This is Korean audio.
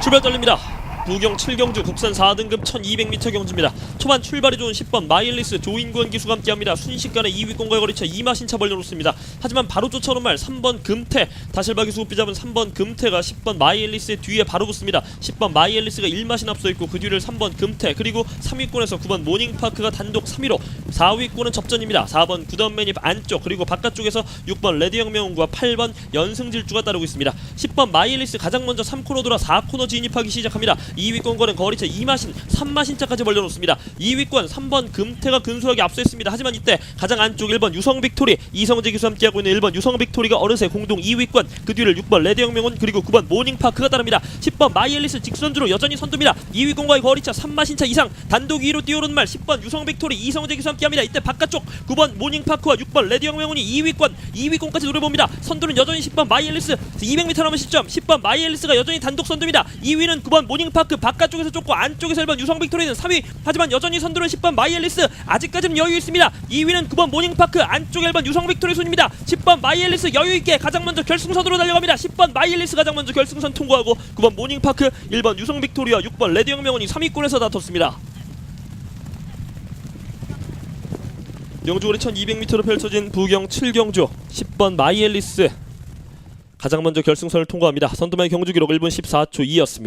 출발 떨립니다. 부경 7경주 국산 4등급 1200m 경주입니다. 초반 출발이 좋은 10번 마일리스 조인권 기수가 함께합니다. 순식간에 2위권과의 거리차 2마신차 벌려놓습니다. 하지만 바로 쫓아오는 말 3번 금태 다실바 기수 흡비 잡은 3번 금태가 10번 마일리스의 뒤에 바로 붙습니다. 10번 마일리스가 1마신 앞서 있고 그 뒤를 3번 금태 그리고 3위권에서 9번 모닝파크가 단독 3위로 4위권은 접전입니다. 4번 구던맨이 안쪽 그리고 바깥쪽에서 6번 레드혁명과 8번 연승질주가 따르고 있습니다. 10번 마일리스 가장 먼저 3코너 돌아 4코너 진입하기 시작합니다. 2위권과는 거리차 2마신 3마신차까지 벌려놓습니다. 2위권 3번 금태가 근소하게 앞서 있습니다. 하지만 이때 가장 안쪽 1번 유성 빅토리 이성재 기수 함께하고 있는 1번 유성 빅토리가 어느새 공동 2위권 그 뒤를 6번 레드혁명원 그리고 9번 모닝파크가 따릅니다. 10번 마이엘리스 직선주로 여전히 선두입니다. 2위권과의 거리차 3마신차 이상 단독 2위로 뛰어오른 말 10번 유성 빅토리 이성재 기수 함께합니다. 이때 바깥쪽 9번 모닝파크와 6번 레드혁명원이 2위권 2위권까지 노려봅니다. 선두는 여전히 10번 마이엘리스 200m 남은 시점 10번 마이엘리스가 여전히 단독 선두입니다. 2위는 9번 모닝파크 바깥쪽에서 쫓고 안쪽에서 1번 유성 빅토리는 3위 하지만 여전히 선두는 10번 마이엘리스 아직까지는 여유 있습니다. 2위는 9번 모닝파크 안쪽 1번 유성 빅토리 순입니다. 10번 마이엘리스 여유 있게 가장 먼저 결승선으로 달려갑니다. 10번 마이엘리스 가장 먼저 결승선 통과하고 9번 모닝파크 1번 유성 빅토리와 6번 레드혁명원이 3위권에서 다퉜습니다. 영주거리 1200m로 펼쳐진 부경 7경주 10번 마이엘리스 가장 먼저 결승선을 통과합니다. 선두만의 경주 기록 1분 14초 2였습니다.